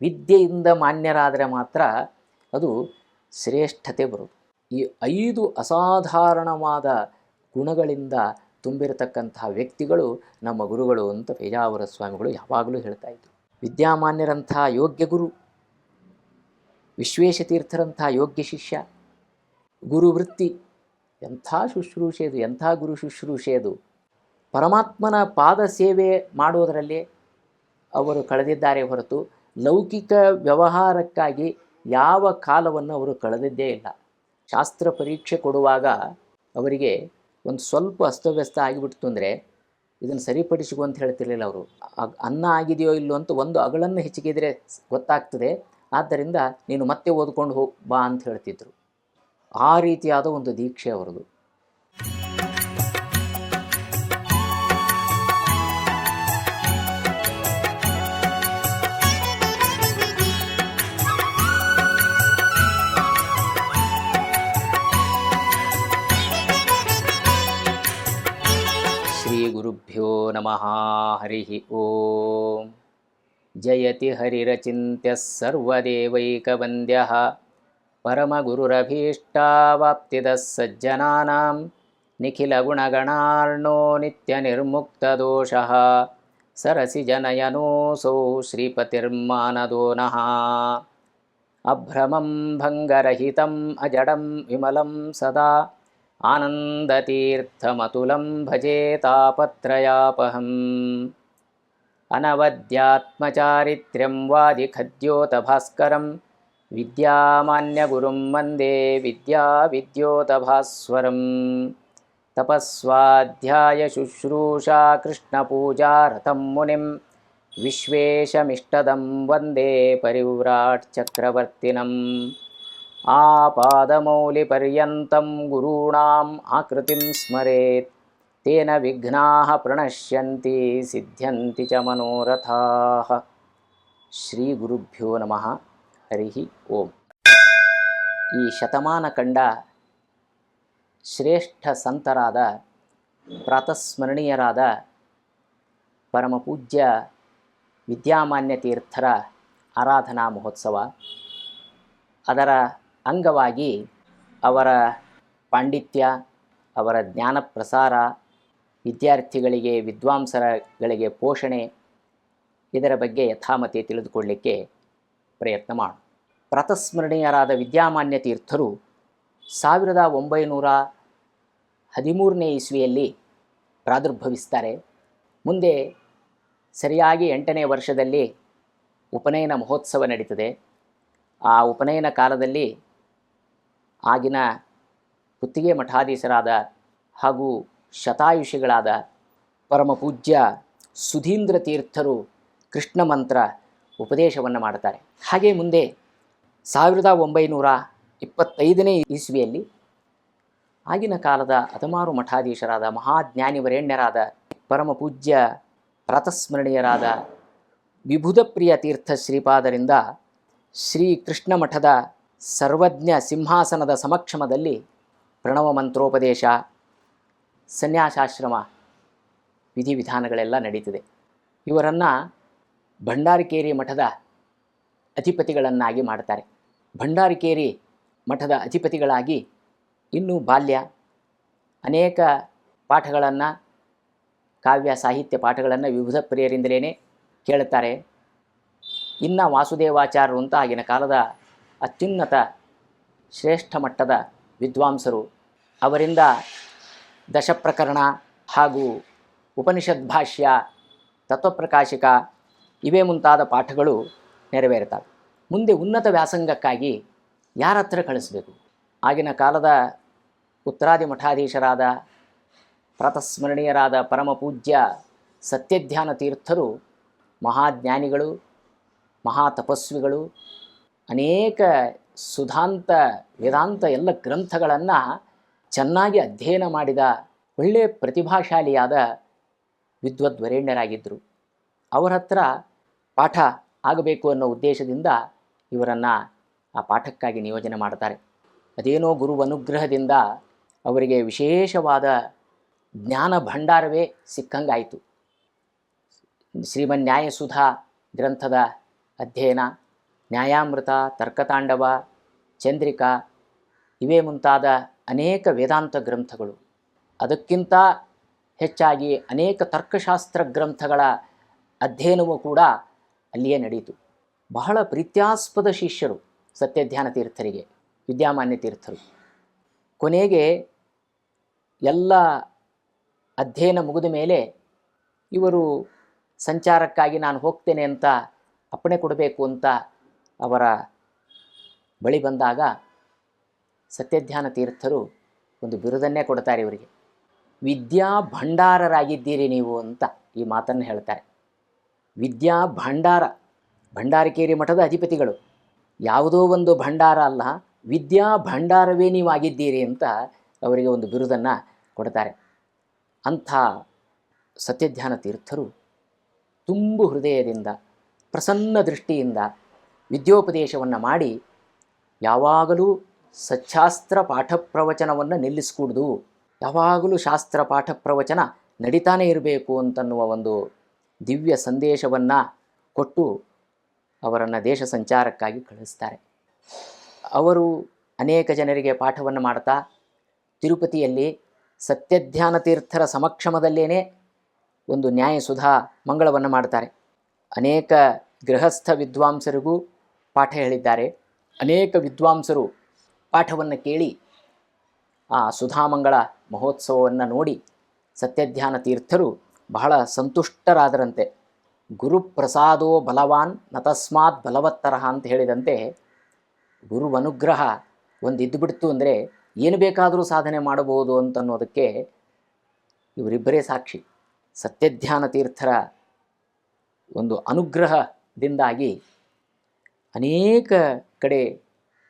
ವಿದ್ಯೆಯಿಂದ ಮಾನ್ಯರಾದರೆ ಮಾತ್ರ ಅದು ಶ್ರೇಷ್ಠತೆ ಬರುವುದು. ಈ ಐದು ಅಸಾಧಾರಣವಾದ ಗುಣಗಳಿಂದ ತುಂಬಿರತಕ್ಕಂತಹ ವ್ಯಕ್ತಿಗಳು ನಮ್ಮ ಗುರುಗಳು ಅಂತ ಪೇಜಾವರ ಸ್ವಾಮಿಗಳು ಯಾವಾಗಲೂ ಹೇಳ್ತಾ ಇದ್ರು. ವಿದ್ಯಾಮಾನ್ಯರಂಥ ಯೋಗ್ಯ ಗುರು, ವಿಶ್ವೇಶತೀರ್ಥರಂಥ ಯೋಗ್ಯ ಶಿಷ್ಯ, ಗುರುವೃತ್ತಿ, ಎಂಥ ಶುಶ್ರೂಷೆ ಇದು, ಎಂಥ ಗುರು ಶುಶ್ರೂಷೆ ಅದು. ಪರಮಾತ್ಮನ ಪಾದ ಸೇವೆ ಮಾಡುವುದರಲ್ಲಿ ಅವರು ಕಳೆದಿದ್ದಾರೆ ಹೊರತು ಲೌಕಿಕ ವ್ಯವಹಾರಕ್ಕಾಗಿ ಯಾವ ಕಾಲವನ್ನು ಅವರು ಕಳೆದಿದ್ದೇ ಇಲ್ಲ. ಶಾಸ್ತ್ರ ಪರೀಕ್ಷೆ ಕೊಡುವಾಗ ಅವರಿಗೆ ಒಂದು ಸ್ವಲ್ಪ ಅಸ್ತವ್ಯಸ್ತ ಆಗಿಬಿಡ್ತು ಅಂದರೆ ಇದನ್ನು ಸರಿಪಡಿಸಿಕೊ ಅಂತ ಹೇಳ್ತಿರ್ಲಿಲ್ಲ ಅವರು. ಅನ್ನ ಆಗಿದೆಯೋ ಇಲ್ಲೋ ಅಂತ ಒಂದು ಅಗಳನ್ನು ಹೆಚ್ಚಿಗಿದ್ರೆ ಗೊತ್ತಾಗ್ತದೆ. ಆದ್ದರಿಂದ ನೀನು ಮತ್ತೆ ಓದ್ಕೊಂಡು ಹೋಗಿ ಬಾ ಅಂತ ಹೇಳ್ತಿದ್ರು. ಆ ರೀತಿಯಾದ ಒಂದು ದೀಕ್ಷೆ ಅವರದು. नमः हरिः ॐ जयति हरिरचिन्त्यः सर्वदेवैकवन्द्यः। परमगुरुरभीष्टावाप्तिदः सज्जनानां निखिलगुणगणार्णो नित्यनिर्मुक्तदोषः। सरसिजनयनोऽसौ श्रीपतिर्मानदो नः। अभ्रमं भङ्गरहितम् अजडं विमलं सदा आनन्दतीर्थमतुलं भजे तापत्रयापहम्। अनवद्यात्मचारित्र्यं वादिखद्योतभास्करं। विद्यामान्यगुरुं वन्दे विद्याविद्योतभास्वरं। तपःस्वाध्यायशुश्रूषा कृष्णपूजार्तं मुनिं। विश्वेशमिष्टदं वन्दे परिव्राट्चक्रवर्तिनम् ವಂದೇ गुरूणाम् आकृतिं स्मरेत् तेन विघ्नाः प्रणश्यन्ति सिद्ध्यन्ति च मनोरथाः ಸಿದ್ಧ್ಯಂತಿ ಚ ಮನೋರಥಾಃ. ಶ್ರೀ ಗುರುಭ್ಯೋ ನಮಃ. ಹರಿ ಓಂ. ಈ ಶತಮಾನ ಕಂಡ ಶ್ರೇಷ್ಠ ಸಂತರಾದ ಪ್ರಾತಸ್ಮರಣೀಯರಾದ ಪರಮಪೂಜ್ಯ ವಿದ್ಯಾಮಾನ್ಯ ತೀರ್ಥರ ಆರಾಧನಾ ಮಹೋತ್ಸವ. ಅದರ ಅಂಗವಾಗಿ ಅವರ ಪಾಂಡಿತ್ಯ, ಅವರ ಜ್ಞಾನ ಪ್ರಸಾರ ವಿದ್ಯಾರ್ಥಿಗಳಿಗೆ, ವಿದ್ವಾಂಸರಗಳಿಗೆ ಪೋಷಣೆ, ಇದರ ಬಗ್ಗೆ ಯಥಾಮತಿ ತಿಳಿದುಕೊಳ್ಳಲಿಕ್ಕೆ ಪ್ರಯತ್ನ ಮಾಡು. ಪ್ರತಸ್ಮರಣೀಯರಾದ ವಿದ್ಯಾಮಾನ್ಯ ತೀರ್ಥರು ಸಾವಿರದ ಒಂಬೈನೂರ ಹದಿಮೂರನೇ ಇಸ್ವಿಯಲ್ಲಿ ಪ್ರಾದುರ್ಭವಿಸ್ತಾರೆ. ಮುಂದೆ ಸರಿಯಾಗಿ ಎಂಟನೇ ವರ್ಷದಲ್ಲಿ ಉಪನಯನ ಮಹೋತ್ಸವ ನಡೀತದೆ. ಆ ಉಪನಯನ ಕಾಲದಲ್ಲಿ ಆಗಿನ ಕುತ್ತಿಗೆ ಮಠಾಧೀಶರಾದ ಹಾಗೂ ಶತಾಯುಷಿಗಳಾದ ಪರಮ ಪೂಜ್ಯ ಸುಧೀಂದ್ರ ತೀರ್ಥರು ಕೃಷ್ಣ ಮಂತ್ರ ಉಪದೇಶವನ್ನು ಮಾಡ್ತಾರೆ ಹಾಗೆ ಮುಂದೆ ಸಾವಿರದ ಒಂಬೈನೂರ ಇಪ್ಪತ್ತೈದನೇ ಇಸ್ವಿಯಲ್ಲಿ ಆಗಿನ ಕಾಲದ ಹದಿಮಾರು ಮಠಾಧೀಶರಾದ ಮಹಾಜ್ಞಾನಿವರೇಣ್ಯರಾದ ಪರಮ ಪೂಜ್ಯ ಪ್ರಾತಸ್ಮರಣೀಯರಾದ ವಿಭುಧಪ್ರಿಯ ತೀರ್ಥ ಶ್ರೀಪಾದರಿಂದ ಶ್ರೀ ಕೃಷ್ಣ ಮಠದ ಸರ್ವಜ್ಞ ಸಿಂಹಾಸನದ ಸಮಕ್ಷಮದಲ್ಲಿ ಪ್ರಣವ ಮಂತ್ರೋಪದೇಶ, ಸನ್ಯಾಸಾಶ್ರಮ, ವಿಧಿವಿಧಾನಗಳೆಲ್ಲ ನಡೀತಿದೆ. ಇವರನ್ನು ಭಂಡಾರಿಕೇರಿ ಮಠದ ಅಧಿಪತಿಗಳನ್ನಾಗಿ ಮಾಡ್ತಾರೆ. ಭಂಡಾರಿಕೇರಿ ಮಠದ ಅಧಿಪತಿಗಳಾಗಿ ಇನ್ನೂ ಬಾಲ್ಯ, ಅನೇಕ ಪಾಠಗಳನ್ನು, ಕಾವ್ಯ, ಸಾಹಿತ್ಯ ಪಾಠಗಳನ್ನು ವಿವಿಧ ಪ್ರಿಯರಿಂದಲೇ ಕೇಳುತ್ತಾರೆ. ಇನ್ನು ವಾಸುದೇವಾಚಾರ್ಯರು ಅಂತ ಆಗಿನ ಕಾಲದ ಅತ್ಯುನ್ನತ ಶ್ರೇಷ್ಠ ಮಟ್ಟದ ವಿದ್ವಾಂಸರು. ಅವರಿಂದ ದಶಪ್ರಕರಣ ಹಾಗೂ ಉಪನಿಷದ್ ಭಾಷ್ಯ, ತತ್ವಪ್ರಕಾಶಿಕ ಇವೇ ಮುಂತಾದ ಪಾಠಗಳು ನೆರವೇರುತ್ತವೆ ಮುಂದೆ ಉನ್ನತ ವ್ಯಾಸಂಗಕ್ಕಾಗಿ ಯಾರ ಹತ್ರ ಕಳಿಸ್ಬೇಕು? ಆಗಿನ ಕಾಲದ ಉತ್ತರಾದಿ ಮಠಾಧೀಶರಾದ, ಪ್ರತಸ್ಮರಣೀಯರಾದ ಪರಮ ಪೂಜ್ಯ ಸತ್ಯಧ್ಯಾನ ತೀರ್ಥರು, ಮಹಾಜ್ಞಾನಿಗಳು ಮಹಾ ತಪಸ್ವಿಗಳು ಅನೇಕ ಸುಧಾಂತ, ವೇದಾಂತ ಎಲ್ಲ ಗ್ರಂಥಗಳನ್ನು ಚೆನ್ನಾಗಿ ಅಧ್ಯಯನ ಮಾಡಿದ ಒಳ್ಳೆಯ ಪ್ರತಿಭಾಶಾಲಿಯಾದ ವಿದ್ವದ್ವರೇಣ್ಯರಾಗಿದ್ದರು. ಅವರ ಹತ್ರ ಪಾಠ ಆಗಬೇಕು ಅನ್ನೋ ಉದ್ದೇಶದಿಂದ ಇವರನ್ನು ಆ ಪಾಠಕ್ಕಾಗಿ ನಿಯೋಜನೆ ಮಾಡ್ತಾರೆ. ಅದೇನೋ ಗುರು ಅನುಗ್ರಹದಿಂದ ಅವರಿಗೆ ವಿಶೇಷವಾದ ಜ್ಞಾನ ಭಂಡಾರವೇ ಸಿಕ್ಕಂಗಾಯಿತು. ಶ್ರೀಮನ್ಯಾಯಸುಧಾ ಗ್ರಂಥದ ಅಧ್ಯಯನ ನ್ಯಾಯಾಮೃತ, ತರ್ಕತಾಂಡವ, ಚಂದ್ರಿಕಾ ಇವೇ ಮುಂತಾದ ಅನೇಕ ವೇದಾಂತ ಗ್ರಂಥಗಳು. ಅದಕ್ಕಿಂತ ಹೆಚ್ಚಾಗಿ ಅನೇಕ ತರ್ಕಶಾಸ್ತ್ರ ಗ್ರಂಥಗಳ ಅಧ್ಯಯನವೂ ಕೂಡ ಅಲ್ಲಿಯೇ ನಡೆಯಿತು. ಬಹಳ ಪ್ರೀತ್ಯಾಸ್ಪದ ಶಿಷ್ಯರು ಸತ್ಯಧ್ಯಾನ ತೀರ್ಥರಿಗೆ, ವಿದ್ಯಾಮಾನ್ಯ ತೀರ್ಥರು. ಕೊನೆಗೆ ಎಲ್ಲ ಅಧ್ಯಯನ ಮುಗಿದ ಮೇಲೆ ಇವರು, ಸಂಚಾರಕ್ಕಾಗಿ ನಾನು ಹೋಗ್ತೇನೆ ಅಂತ ಅಪ್ಪಣೆ ಕೊಡಬೇಕು ಅಂತ ಅವರ ಬಳಿ ಬಂದಾಗ ಸತ್ಯಧ್ಯಾನ ತೀರ್ಥರು ಒಂದು ಬಿರುದನ್ನೇ ಕೊಡ್ತಾರೆ ಇವರಿಗೆ. ವಿದ್ಯಾ ಭಂಡಾರರಾಗಿದ್ದೀರಿ ನೀವು ಅಂತ ಈ ಮಾತನ್ನು ಹೇಳ್ತಾರೆ. ವಿದ್ಯಾ ಭಂಡಾರ, ಭಂಡಾರಕೇರಿ ಮಠದ ಅಧಿಪತಿಗಳು. ಯಾವುದೋ ಒಂದು ಭಂಡಾರ ಅಲ್ಲ, ವಿದ್ಯಾ ಭಂಡಾರವೇ ನೀವಾಗಿದ್ದೀರಿ ಅಂತ ಅವರಿಗೆ ಒಂದು ಬಿರುದನ್ನು ಕೊಡ್ತಾರೆ. ಅಂಥ ಸತ್ಯಧ್ಯಾನ ತೀರ್ಥರು ತುಂಬು ಹೃದಯದಿಂದ, ಪ್ರಸನ್ನ ದೃಷ್ಟಿಯಿಂದ ವಿದ್ಯೋಪದೇಶವನ್ನು ಮಾಡಿ ಯಾವಾಗಲೂ ಸಚ್ಛಾಸ್ತ್ರ ಪಾಠ ಪ್ರವಚನವನ್ನು ನಿಲ್ಲಿಸ್ಕೂಡ್ದು, ಯಾವಾಗಲೂ ಶಾಸ್ತ್ರ ಪಾಠ ಪ್ರವಚನ ನಡೀತಾನೇ ಇರಬೇಕು ಅಂತನ್ನುವ ಒಂದು ದಿವ್ಯ ಸಂದೇಶವನ್ನು ಕೊಟ್ಟು ಅವರನ್ನು ದೇಶ ಸಂಚಾರಕ್ಕಾಗಿ ಕಳಿಸ್ತಾರೆ. ಅವರು ಅನೇಕ ಜನರಿಗೆ ಪಾಠವನ್ನು ಮಾಡ್ತಾ, ತಿರುಪತಿಯಲ್ಲಿ ಸತ್ಯಧ್ಯಾನ ತೀರ್ಥರ ಸಮಕ್ಷಮದಲ್ಲೇ ಒಂದು ನ್ಯಾಯ ಸುಧಾ ಮಂಗಳವನ್ನು ಮಾಡ್ತಾರೆ. ಅನೇಕ ಗೃಹಸ್ಥ ವಿದ್ವಾಂಸರಿಗೂ ಪಾಠ ಹೇಳಿದ್ದಾರೆ. ಅನೇಕ ವಿದ್ವಾಂಸರು ಪಾಠವನ್ನು ಕೇಳಿ, ಆ ಸುಧಾಮಂಗಳ ಮಹೋತ್ಸವವನ್ನು ನೋಡಿ ಸತ್ಯಧ್ಯಾನ ತೀರ್ಥರು ಬಹಳ ಸಂತುಷ್ಟರಾದರಂತೆ. ಗುರುಪ್ರಸಾದೋ ಬಲವಾನ್ ನತಸ್ಮಾತ್ ಬಲವತ್ತರ ಅಂತ ಹೇಳಿದಂತೆ ಗುರು ಅನುಗ್ರಹ ಒಂದು ಇದ್ದುಬಿಡ್ತು ಅಂದರೆ ಏನು ಬೇಕಾದರೂ ಸಾಧನೆ ಮಾಡಬಹುದು ಅಂತನ್ನೋದಕ್ಕೆ ಇವರಿಬ್ಬರೇ ಸಾಕ್ಷಿ. ಸತ್ಯಧ್ಯಾನ ತೀರ್ಥರ ಒಂದು ಅನುಗ್ರಹದಿಂದಾಗಿ ಅನೇಕ ಕಡೆ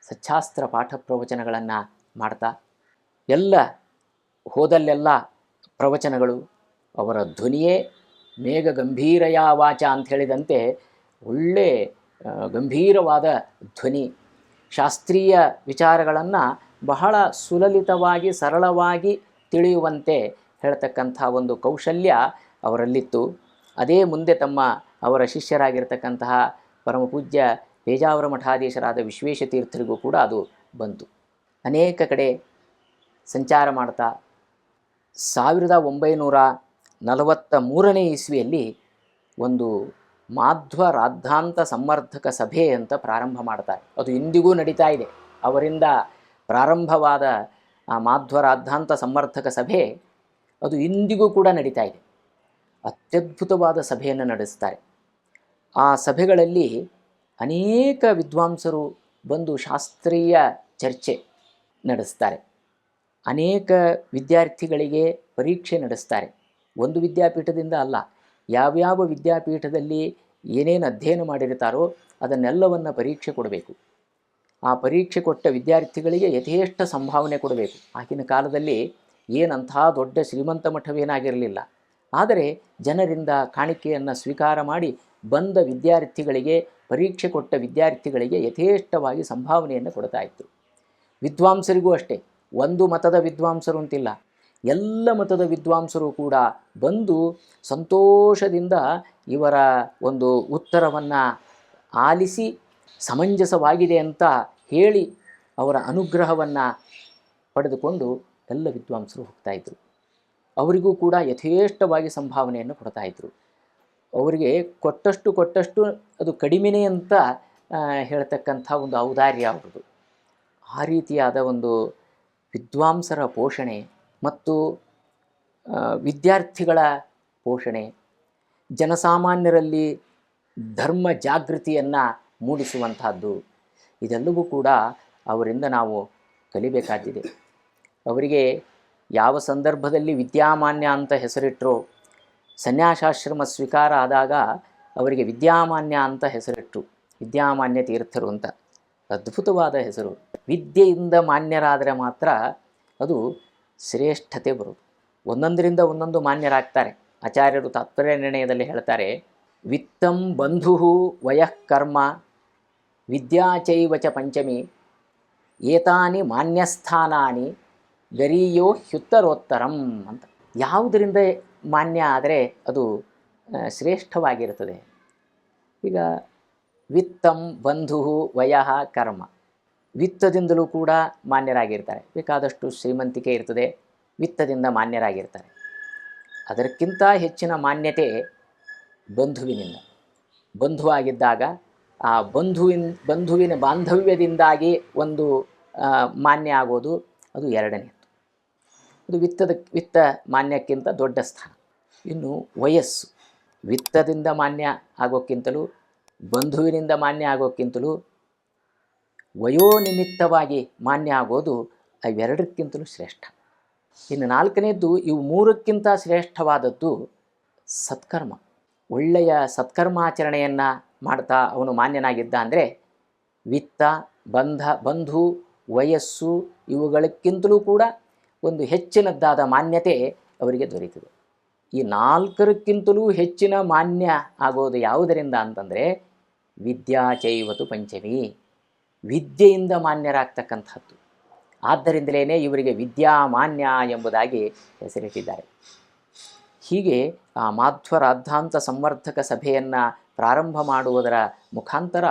ಸಚ್ಚಾಸ್ತ್ರ ಪಾಠ ಪ್ರವಚನಗಳನ್ನು ಮಾಡ್ತಾ, ಎಲ್ಲ ಹೋದಲ್ಲೆಲ್ಲ ಪ್ರವಚನಗಳು ಅವರ ಧ್ವನಿಯೇ ಮೇಘ ಗಂಭೀರಯ ವಾಚ ಅಂತ ಹೇಳಿದಂತೆ ಒಳ್ಳೆ ಗಂಭೀರವಾದ ಧ್ವನಿ. ಶಾಸ್ತ್ರೀಯ ವಿಚಾರಗಳನ್ನು ಬಹಳ ಸುಲಲಿತವಾಗಿ, ಸರಳವಾಗಿ ತಿಳಿಯುವಂತೆ ಹೇಳ್ತಕ್ಕಂಥ ಒಂದು ಕೌಶಲ್ಯ ಅವರಲ್ಲಿತ್ತು. ಅದೇ ಮುಂದೆ ತಮ್ಮ ಅವರ ಶಿಷ್ಯರಾಗಿರ್ತಕ್ಕಂತಹ ಪರಮಪೂಜ್ಯ ಪೇಜಾವರ ಮಠಾಧೀಶರಾದ ವಿಶ್ವೇಶ ತೀರ್ಥರಿಗೂ ಕೂಡ ಅದು ಬಂತು. ಅನೇಕ ಕಡೆ ಸಂಚಾರ ಮಾಡ್ತಾ ಸಾವಿರದ ಒಂಬೈನೂರ ನಲವತ್ತ ಮೂರನೇ ಇಸ್ವಿಯಲ್ಲಿ ಒಂದು ಮಾಧ್ವ ರಾದ್ಧಾಂತ ಸಂವರ್ಧಕ ಸಭೆ ಅಂತ ಪ್ರಾರಂಭ ಮಾಡ್ತಾರೆ. ಅದು ಇಂದಿಗೂ ನಡೀತಾ ಇದೆ. ಅವರಿಂದ ಪ್ರಾರಂಭವಾದ ಆ ಮಾಧ್ವ ರಾದ್ಧಾಂತ ಸಂವರ್ಧಕ ಸಭೆ ಅದು ಇಂದಿಗೂ ಕೂಡ ನಡೀತಾ ಇದೆ. ಅತ್ಯದ್ಭುತವಾದ ಸಭೆಯನ್ನು ನಡೆಸ್ತಾರೆ. ಆ ಸಭೆಗಳಲ್ಲಿ ಅನೇಕ ವಿದ್ವಾಂಸರು ಬಂದು ಶಾಸ್ತ್ರೀಯ ಚರ್ಚೆ ನಡೆಸ್ತಾರೆ. ಅನೇಕ ವಿದ್ಯಾರ್ಥಿಗಳಿಗೆ ಪರೀಕ್ಷೆ ನಡೆಸ್ತಾರೆ. ಒಂದು ವಿದ್ಯಾಪೀಠದಿಂದ ಅಲ್ಲ, ಯಾವ್ಯಾವ ವಿದ್ಯಾಪೀಠದಲ್ಲಿ ಏನೇನು ಅಧ್ಯಯನ ಮಾಡಿರ್ತಾರೋ ಅದನ್ನೆಲ್ಲವನ್ನು ಪರೀಕ್ಷೆ ಕೊಡಬೇಕು. ಆ ಪರೀಕ್ಷೆ ಕೊಟ್ಟ ವಿದ್ಯಾರ್ಥಿಗಳಿಗೆ ಯಥೇಷ್ಟ ಸಂಭಾವನೆ ಕೊಡಬೇಕು. ಆಗಿನ ಕಾಲದಲ್ಲಿ ಏನಂಥ ದೊಡ್ಡ ಶ್ರೀಮಂತ ಮಠವೇನಾಗಿರಲಿಲ್ಲ. ಆದರೆ ಜನರಿಂದ ಕಾಣಿಕೆಯನ್ನು ಸ್ವೀಕಾರ ಮಾಡಿ ಬಂದ ವಿದ್ಯಾರ್ಥಿಗಳಿಗೆ, ಪರೀಕ್ಷೆ ಕೊಟ್ಟ ವಿದ್ಯಾರ್ಥಿಗಳಿಗೆ ಯಥೇಷ್ಟವಾಗಿ ಸಂಭಾವನೆಯನ್ನು ಕೊಡ್ತಾ ಇತ್ತು ವಿದ್ವಾಂಸರಿಗೂ ಅಷ್ಟೇ, ಒಂದು ಮತದ ವಿದ್ವಾಂಸರು ಅಂತಿಲ್ಲ. ಎಲ್ಲ ಮತದ ವಿದ್ವಾಂಸರು ಕೂಡ ಬಂದು ಸಂತೋಷದಿಂದ ಇವರ ಒಂದು ಉತ್ತರವನ್ನು ಆಲಿಸಿ ಸಮಂಜಸವಾಗಿದೆ ಅಂತ ಹೇಳಿ ಅವರ ಅನುಗ್ರಹವನ್ನು ಪಡೆದುಕೊಂಡು ಎಲ್ಲ ವಿದ್ವಾಂಸರು ಹೋಗ್ತಾಯಿದ್ರು. ಅವರಿಗೂ ಕೂಡ ಯಥೇಷ್ಟವಾಗಿ ಸಂಭಾವನೆಯನ್ನು ಕೊಡ್ತಾಯಿದ್ರು. ಅವರಿಗೆ ಕೊಟ್ಟಷ್ಟು ಕೊಟ್ಟಷ್ಟು ಅದು ಕಡಿಮೆನೇ ಅಂತ ಹೇಳ್ತಕ್ಕಂಥ ಒಂದು ಔದಾರ್ಯ ಅವ್ರದ್ದು. ಆ ರೀತಿಯಾದ ಒಂದು ವಿದ್ವಾಂಸರ ಪೋಷಣೆ ಮತ್ತು ವಿದ್ಯಾರ್ಥಿಗಳ ಪೋಷಣೆ, ಜನಸಾಮಾನ್ಯರಲ್ಲಿ ಧರ್ಮ ಜಾಗೃತಿಯನ್ನು ಮೂಡಿಸುವಂತಹದ್ದು ಇದೆಲ್ಲವೂ ಕೂಡ ಅವರಿಂದ ನಾವು ಕಲಿಬೇಕಾಗಿದೆ. ಅವರಿಗೆ ಯಾವ ಸಂದರ್ಭದಲ್ಲಿ ವಿದ್ಯಾಮಾನ್ಯ ಅಂತ ಹೆಸರಿಟ್ಟರೋ ಸನ್ಯಾಸಾಶ್ರಮ ಸ್ವೀಕಾರ ಆದಾಗ ಅವರಿಗೆ ವಿದ್ಯಾಮಾನ್ಯ ಅಂತ ಹೆಸರಿಟ್ಟರು ವಿದ್ಯಾಮಾನ್ಯ ತೀರ್ಥರು ಅಂತ, ಅದ್ಭುತವಾದ ಹೆಸರು. ವಿದ್ಯೆಯಿಂದ ಮಾನ್ಯರಾದರೆ ಮಾತ್ರ ಅದು ಶ್ರೇಷ್ಠತೆ ಬರೋದು ಒಂದೊಂದರಿಂದ ಒಂದೊಂದು ಮಾನ್ಯರಾಗ್ತಾರೆ. ಆಚಾರ್ಯರು ತಾತ್ಪರ್ಯ ನಿರ್ಣಯದಲ್ಲಿ ಹೇಳ್ತಾರೆ, ವಿತ್ತಂ ಬಂಧು ವಯಃಕರ್ಮ ಕರ್ಮ ವಿದ್ಯಾಚೈವ ಪಂಚಮಿ, ಏತಾನಿ ಮಾನ್ಯಸ್ಥಾನಾನಿ ಗರೀಯೋ ಹ್ಯುತ್ತರೋತ್ತರಂ ಅಂತ. ಯಾವುದರಿಂದ ಮಾನ್ಯ ಆದರೆ ಅದು ಶ್ರೇಷ್ಠವಾಗಿರುತ್ತದೆ. ಈಗ ವಿತ್ತಂ ಬಂಧು ವಯಃ ಕರ್ಮ. ವಿತ್ತದಿಂದಲೂ ಕೂಡ ಮಾನ್ಯರಾಗಿರ್ತಾರೆ. ಬೇಕಾದಷ್ಟು ಶ್ರೀಮಂತಿಕೆ ಇರ್ತದೆ, ವಿತ್ತದಿಂದ ಮಾನ್ಯರಾಗಿರ್ತಾರೆ. ಅದಕ್ಕಿಂತ ಹೆಚ್ಚಿನ ಮಾನ್ಯತೆ ಬಂಧುವಿನಿಂದ. ಬಂಧುವಾಗಿದ್ದಾಗ ಆ ಬಂಧುವಿನ ಬಂಧುವಿನ ಬಾಂಧವ್ಯದಿಂದಾಗಿ ಒಂದು ಮಾನ್ಯ ಆಗೋದು ಅದು ಎರಡನೇದು ಅದು ವಿತ್ತದ, ವಿತ್ತ ಮಾನ್ಯಕ್ಕಿಂತ ದೊಡ್ಡ ಸ್ಥಾನ. ಇನ್ನು ವಯಸ್ಸು. ವಿತ್ತದಿಂದ ಮಾನ್ಯ ಆಗೋಕ್ಕಿಂತಲೂ, ಬಂಧುವಿನಿಂದ ಮಾನ್ಯ ಆಗೋಕ್ಕಿಂತಲೂ ವಯೋನಿಮಿತ್ತವಾಗಿ ಮಾನ್ಯ ಆಗೋದು ಅವೆರಡಕ್ಕಿಂತಲೂ ಶ್ರೇಷ್ಠ. ಇನ್ನು ನಾಲ್ಕನೇದ್ದು, ಇವು ಮೂರಕ್ಕಿಂತ ಶ್ರೇಷ್ಠವಾದದ್ದು ಸತ್ಕರ್ಮ. ಒಳ್ಳೆಯ ಸತ್ಕರ್ಮಾಚರಣೆಯನ್ನು ಮಾಡ್ತಾ ಅವನು ಮಾನ್ಯನಾಗಿದ್ದ ಅಂದರೆ, ವಿತ್ತ, ಬಂಧ, ಬಂಧು, ವಯಸ್ಸು ಇವುಗಳಕ್ಕಿಂತಲೂ ಕೂಡ ಒಂದು ಹೆಚ್ಚಿನದ್ದಾದ ಮಾನ್ಯತೆ ಅವರಿಗೆ ದೊರೀತದೆ ಈ ನಾಲ್ಕರಕ್ಕಿಂತಲೂ ಹೆಚ್ಚಿನ ಮಾನ್ಯ ಆಗೋದು ಯಾವುದರಿಂದ ಅಂತಂದರೆ, ವಿದ್ಯಾ ಚೈವತು ಪಂಚಮಿ. ವಿದ್ಯೆಯಿಂದ ಮಾನ್ಯರಾಗ್ತಕ್ಕಂಥದ್ದು ಆದ್ದರಿಂದಲೇ ಇವರಿಗೆ ವಿದ್ಯಾಮಾನ್ಯ ಎಂಬುದಾಗಿ ಹೆಸರಿಟ್ಟಿದ್ದಾರೆ. ಹೀಗೆ ಆ ಮಾಧ್ವರಾದ್ಧಾಂತ ಸಂವರ್ಧಕ ಸಭೆಯನ್ನು ಪ್ರಾರಂಭ ಮಾಡುವುದರ ಮುಖಾಂತರ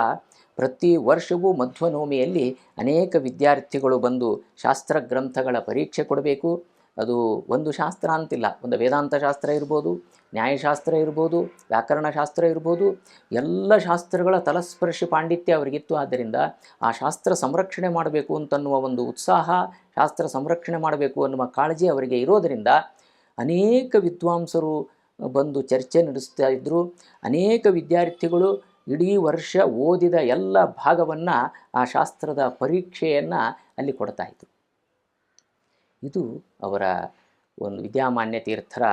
ಪ್ರತಿ ವರ್ಷವೂ ಮಧ್ವನವಮಿಯಲ್ಲಿ ಅನೇಕ ವಿದ್ಯಾರ್ಥಿಗಳು ಬಂದು ಶಾಸ್ತ್ರ ಗ್ರಂಥಗಳ ಪರೀಕ್ಷೆ ಕೊಡಬೇಕು. ಅದು ಒಂದು ಶಾಸ್ತ್ರ ಅಂತಿಲ್ಲ. ಒಂದು ವೇದಾಂತ ಶಾಸ್ತ್ರ ಇರ್ಬೋದು, ನ್ಯಾಯಶಾಸ್ತ್ರ ಇರ್ಬೋದು ವ್ಯಾಕರಣಶಾಸ್ತ್ರ ಇರ್ಬೋದು, ಎಲ್ಲ ಶಾಸ್ತ್ರಗಳ ತಲಸ್ಪರ್ಶಿ ಪಾಂಡಿತ್ಯ ಅವರಿಗಿತ್ತು. ಆದ್ದರಿಂದ ಆ ಶಾಸ್ತ್ರ ಸಂರಕ್ಷಣೆ ಮಾಡಬೇಕು ಅಂತನ್ನುವ ಒಂದು ಉತ್ಸಾಹ ಶಾಸ್ತ್ರ ಸಂರಕ್ಷಣೆ ಮಾಡಬೇಕು ಅನ್ನುವ ಕಾಳಜಿ ಅವರಿಗೆ ಇರೋದರಿಂದ ಅನೇಕ ವಿದ್ವಾಂಸರು ಬಂದು ಚರ್ಚೆ ನಡೆಸ್ತಾ ಇದ್ದರು ಅನೇಕ ವಿದ್ಯಾರ್ಥಿಗಳು ಇಡೀ ವರ್ಷ ಓದಿದ ಎಲ್ಲ ಭಾಗವನ್ನು ಆ ಶಾಸ್ತ್ರದ ಪರೀಕ್ಷೆಯನ್ನು ಅಲ್ಲಿ ಕೊಡ್ತಾ ಇದ್ರು ಇದು ಅವರ ಒಂದು ವಿದ್ಯಾಮಾನ್ಯ ತೀರ್ಥರ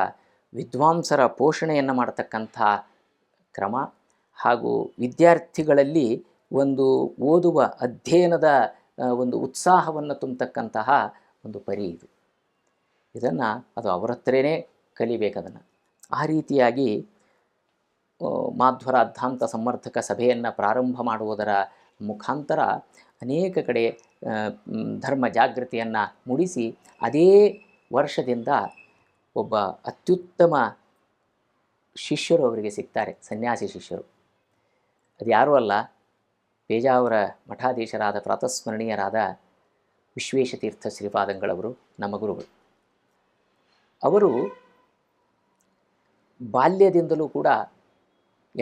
ವಿದ್ವಾಂಸರ ಪೋಷಣೆಯನ್ನು ಮಾಡತಕ್ಕಂಥ ಕ್ರಮ ಹಾಗೂ ವಿದ್ಯಾರ್ಥಿಗಳಲ್ಲಿ ಒಂದು ಓದುವ ಅಧ್ಯಯನದ ಒಂದು ಉತ್ಸಾಹವನ್ನು ತುಂಬತಕ್ಕಂತಹ ಒಂದು ಪರಿ ಇದು. ಇದನ್ನು ಅದು ಅವರತ್ರೇ ಹತ್ರನೇ ಕಲಿಬೇಕು ಅದನ್ನು ಆ ರೀತಿಯಾಗಿ ಮಾಧ್ವರ ಅದ್ಧಾಂತ ಸಮರ್ಥಕ ಸಭೆಯನ್ನು ಪ್ರಾರಂಭ ಮಾಡುವುದರ ಮುಖಾಂತರ ಅನೇಕ ಕಡೆ ಧರ್ಮ ಜಾಗೃತಿಯನ್ನು ಮೂಡಿಸಿ ಅದೇ ವರ್ಷದಿಂದ ಒಬ್ಬ ಅತ್ಯುತ್ತಮ ಶಿಷ್ಯರು ಅವರಿಗೆ ಸಿಗ್ತಾರೆ, ಸನ್ಯಾಸಿ ಶಿಷ್ಯರು. ಅದು ಯಾರೂ ಅಲ್ಲ, ಪೇಜಾವರ ಮಠಾಧೀಶರಾದ ಪ್ರಾತಸ್ಮರಣೀಯರಾದ ವಿಶ್ವೇಶತೀರ್ಥ ಶ್ರೀಪಾದಂಗಳವರು, ನಮ್ಮ ಗುರುಗಳು. ಅವರು ಬಾಲ್ಯದಿಂದಲೂ ಕೂಡ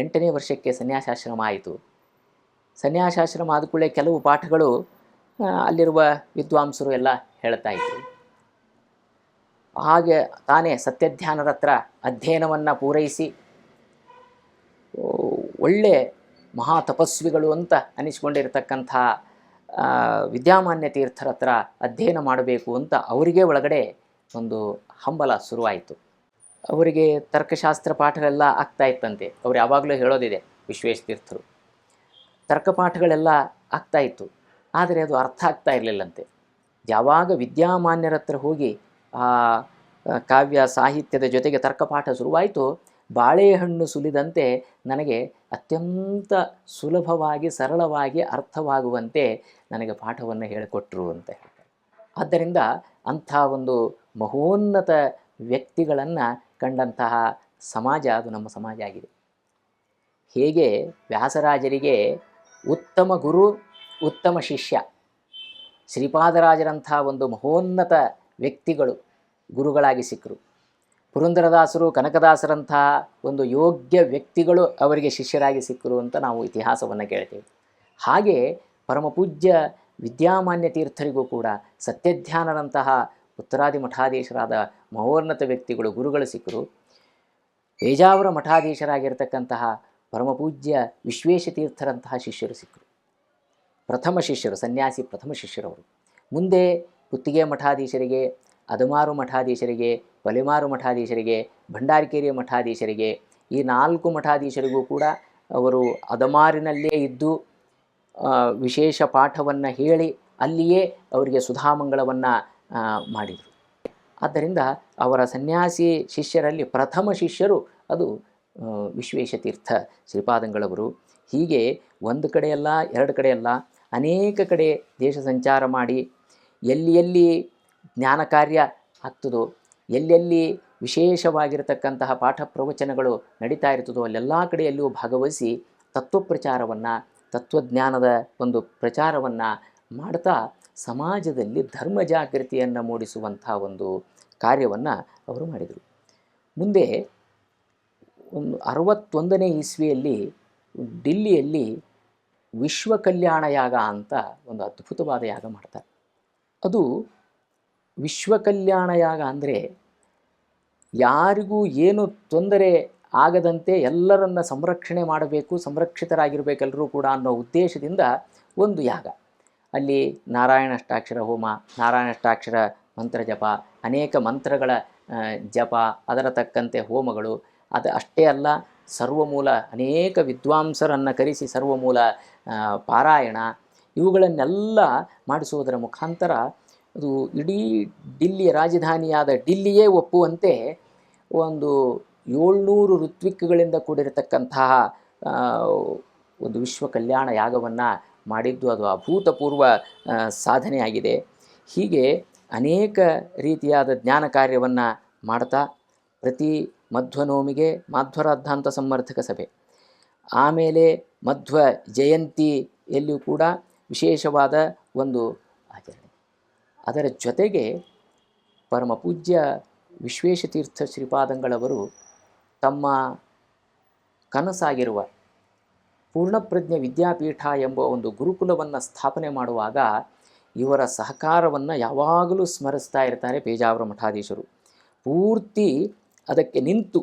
ಎಂಟನೇ ವರ್ಷಕ್ಕೆ ಸನ್ಯಾಸಾಶ್ರಮ ಆಯಿತು. ಸನ್ಯಾಸಾಶ್ರಮ ಆದ ಕೂಡಲೇ ಕೆಲವು ಪಾಠಗಳು ಅಲ್ಲಿರುವ ವಿದ್ವಾಂಸರು ಎಲ್ಲ ಹೇಳ್ತಾ ಇದ್ರು. ಹಾಗೆ ತಾನೇ ಸತ್ಯಧ್ಯಾನದ ಹತ್ರ ಅಧ್ಯಯನವನ್ನು ಪೂರೈಸಿ ಒಳ್ಳೆ ಮಹಾ ತಪಸ್ವಿಗಳು ಅಂತ ಅನಿಸ್ಕೊಂಡಿರ್ತಕ್ಕಂಥ ವಿದ್ಯಾಮಾನ್ಯ ತೀರ್ಥರ ಹತ್ರ ಅಧ್ಯಯನ ಮಾಡಬೇಕು ಅಂತ ಅವರಿಗೆ ಒಳಗಡೆ ಒಂದು ಹಂಬಲ ಶುರುವಾಯಿತು. ಅವರಿಗೆ ತರ್ಕಶಾಸ್ತ್ರ ಪಾಠಗಳೆಲ್ಲ ಆಗ್ತಾ ಇತ್ತಂತೆ. ಅವ್ರು ಯಾವಾಗಲೂ ಹೇಳೋದಿದೆ ವಿಶ್ವೇಶ ತೀರ್ಥರು ತರ್ಕ ಪಾಠಗಳೆಲ್ಲ ಆಗ್ತಾ ಇತ್ತು. ಆದರೆ ಅದು ಅರ್ಥ ಆಗ್ತಾ ಇರಲಿಲ್ಲಂತೆ. ಯಾವಾಗ ವಿದ್ಯಾಮಾನ್ಯರ ಹತ್ರ ಹೋಗಿ ಆ, ಕಾವ್ಯ ಸಾಹಿತ್ಯದ ಜೊತೆಗೆ ತರ್ಕಪಾಠ ಶುರುವಾಯಿತು, ಬಾಳೆಹಣ್ಣು ಸುಲಿದಂತೆ ನನಗೆ ಅತ್ಯಂತ ಸುಲಭವಾಗಿ, ಸರಳವಾಗಿ ಅರ್ಥವಾಗುವಂತೆ ನನಗೆ ಪಾಠವನ್ನು ಹೇಳಿಕೊಟ್ರು ಅಂತ ಹೇಳ್ತಾರೆ. ಆದ್ದರಿಂದ ಅಂಥ ಒಂದು ಮಹೋನ್ನತ ವ್ಯಕ್ತಿಗಳನ್ನು ಕಂಡಂತಹ ಸಮಾಜ ಅದು ನಮ್ಮ ಸಮಾಜ ಆಗಿದೆ. ಹೇಗೆ ವ್ಯಾಸರಾಜರಿಗೆ ಉತ್ತಮ ಗುರು, ಉತ್ತಮ ಶಿಷ್ಯ ಶ್ರೀಪಾದರಾಜರಂಥ ಒಂದು ಮಹೋನ್ನತ ವ್ಯಕ್ತಿಗಳು ಗುರುಗಳಾಗಿ ಸಿಕ್ಕರು. ಪುರಂದರದಾಸರು, ಕನಕದಾಸರಂತಹ ಒಂದು ಯೋಗ್ಯ ವ್ಯಕ್ತಿಗಳು ಅವರಿಗೆ ಶಿಷ್ಯರಾಗಿ ಸಿಕ್ಕರು ಅಂತ ನಾವು ಇತಿಹಾಸವನ್ನು ಕೇಳ್ತೇವೆ. ಹಾಗೆ ಪರಮಪೂಜ್ಯ ವಿದ್ಯಾಮಾನ್ಯ ತೀರ್ಥರಿಗೂ ಕೂಡ ಸತ್ಯಧ್ಯಾನರಂತಹ ಉತ್ತರಾದಿ ಮಠಾಧೀಶರಾದ ಮಹೋನ್ನತ ವ್ಯಕ್ತಿಗಳು, ಗುರುಗಳು ಸಿಕ್ಕರು. ಪೇಜಾವರ ಮಠಾಧೀಶರಾಗಿರ್ತಕ್ಕಂತಹ ಪರಮಪೂಜ್ಯ ವಿಶ್ವೇಶತೀರ್ಥರಂತಹ ಶಿಷ್ಯರು ಸಿಕ್ಕರು. ಪ್ರಥಮ ಶಿಷ್ಯರು, ಸನ್ಯಾಸಿ ಪ್ರಥಮ ಶಿಷ್ಯರವರು. ಮುಂದೆ ಕುತ್ತಿಗೆ ಮಠಾಧೀಶರಿಗೆ ಅದಮಾರು ಮಠಾಧೀಶರಿಗೆ ಬಲಿಮಾರು ಮಠಾಧೀಶರಿಗೆ ಭಂಡಾರಿಕೇರಿ ಮಠಾಧೀಶರಿಗೆ, ಈ ನಾಲ್ಕು ಮಠಾಧೀಶರಿಗೂ ಕೂಡ ಅವರು ಅದಮಾರಿನಲ್ಲೇ ಇದ್ದು ವಿಶೇಷ ಪಾಠವನ್ನು ಹೇಳಿ, ಅಲ್ಲಿಯೇ ಅವರಿಗೆ ಸುಧಾಮಂಗಳವನ್ನು ಮಾಡಿದರು. ಆದ್ದರಿಂದ ಅವರ ಸನ್ಯಾಸಿ ಶಿಷ್ಯರಲ್ಲಿ ಪ್ರಥಮ ಶಿಷ್ಯರು ಅದು ವಿಶ್ವೇಶತೀರ್ಥ ಶ್ರೀಪಾದಂಗಳವರು. ಹೀಗೆ ಒಂದು ಕಡೆಯಲ್ಲ, ಎರಡು ಕಡೆಯಲ್ಲ, ಅನೇಕ ಕಡೆ ದೇಶ ಸಂಚಾರ ಮಾಡಿ ಎಲ್ಲಿ ಎಲ್ಲಿ ಜ್ಞಾನ ಕಾರ್ಯ ಆಗ್ತದೋ ಎಲ್ಲೆಲ್ಲಿ ವಿಶೇಷವಾಗಿರತಕ್ಕಂತಹ ಪಾಠ ಪ್ರವಚನಗಳು ನಡೀತಾ ಇರ್ತದೋ, ಅಲ್ಲೆಲ್ಲ ಕಡೆಯಲ್ಲಿಯೂ ಭಾಗವಹಿಸಿ ತತ್ವಪ್ರಚಾರವನ್ನು, ತತ್ವಜ್ಞಾನದ ಒಂದು ಪ್ರಚಾರವನ್ನು ಮಾಡ್ತಾ ಸಮಾಜದಲ್ಲಿ ಧರ್ಮ ಜಾಗೃತಿಯನ್ನು ಮೂಡಿಸುವಂಥ ಒಂದು ಕಾರ್ಯವನ್ನು ಅವರು ಮಾಡಿದರು. ಮುಂದೆ ಒಂದು ಅರವತ್ತೊಂದನೇ ಇಸ್ವಿಯಲ್ಲಿ ಡಿಲ್ಲಿಯಲ್ಲಿ ವಿಶ್ವ ಕಲ್ಯಾಣ ಯಾಗ ಅಂತ ಒಂದು ಅದ್ಭುತವಾದ ಯಾಗ ಮಾಡ್ತಾರೆ. ಅದು ವಿಶ್ವ ಕಲ್ಯಾಣ ಯಾಗ ಅಂದರೆ ಯಾರಿಗೂ ಏನು ತೊಂದರೆ ಆಗದಂತೆ ಎಲ್ಲರನ್ನ ಸಂರಕ್ಷಣೆ ಮಾಡಬೇಕು ಸಂರಕ್ಷಿತರಾಗಿರಬೇಕೆಲ್ಲರೂ ಕೂಡ ಅನ್ನೋ ಉದ್ದೇಶದಿಂದ ಒಂದು ಯಾಗ. ಅಲ್ಲಿ ನಾರಾಯಣಷ್ಟಾಕ್ಷರ ಹೋಮ ನಾರಾಯಣಷ್ಟಾಕ್ಷರ ಮಂತ್ರ ಜಪ, ಅನೇಕ ಮಂತ್ರಗಳ ಜಪ, ಅದರ ತಕ್ಕಂತೆ ಹೋಮಗಳು. ಅದು ಅಷ್ಟೇ ಅಲ್ಲ, ಸರ್ವಮೂಲ, ಅನೇಕ ವಿದ್ವಾಂಸರನ್ನು ಕರೆಸಿ ಸರ್ವಮೂಲ ಪಾರಾಯಣ, ಇವುಗಳನ್ನೆಲ್ಲ ಮಾಡಿಸುವುದರ ಮುಖಾಂತರ ಅದು ಇಡೀ ಡಿಲ್ಲಿಯ ರಾಜಧಾನಿಯಾದ ಡಿಲ್ಲಿಯೇ ಒಪ್ಪುವಂತೆ ಒಂದು ಏಳ್ನೂರು ಋತ್ವಿಕ್ಗಳಿಂದ ಕೂಡಿರತಕ್ಕಂತಹ ಒಂದು ವಿಶ್ವ ಕಲ್ಯಾಣ ಯಾಗವನ್ನು ಮಾಡಿದ್ದು ಅದು ಅಭೂತಪೂರ್ವ ಸಾಧನೆಯಾಗಿದೆ. ಹೀಗೆ ಅನೇಕ ರೀತಿಯಾದ ಜ್ಞಾನ ಕಾರ್ಯವನ್ನು ಮಾಡ್ತಾ ಪ್ರತಿ ಮಧ್ವನೋಮಿಗೆ ಮಾಧ್ವರಾದ್ಧಾಂತ ಸಮರ್ಥಕ ಸಭೆ. ಆಮೇಲೆ ಮಧ್ವ ಜಯಂತಿಯಲ್ಲಿಯೂ ಕೂಡ ವಿಶೇಷವಾದ ಒಂದು ಆಚರಣೆ. ಅದರ ಜೊತೆಗೆ ಪರಮ ಪೂಜ್ಯ ವಿಶ್ವೇಶತೀರ್ಥ ಶ್ರೀಪಾದಂಗಳವರು ತಮ್ಮ ಕನಸಾಗಿರುವ ಪೂರ್ಣಪ್ರಜ್ಞೆ ವಿದ್ಯಾಪೀಠ ಎಂಬ ಒಂದು ಗುರುಕುಲವನ್ನು ಸ್ಥಾಪನೆ ಮಾಡುವಾಗ ಇವರ ಸಹಕಾರವನ್ನು ಯಾವಾಗಲೂ ಸ್ಮರಿಸ್ತಾ ಇರ್ತಾರೆ ಪೇಜಾವರ ಮಠಾಧೀಶರು. ಪೂರ್ತಿ ಅದಕ್ಕೆ ನಿಂತು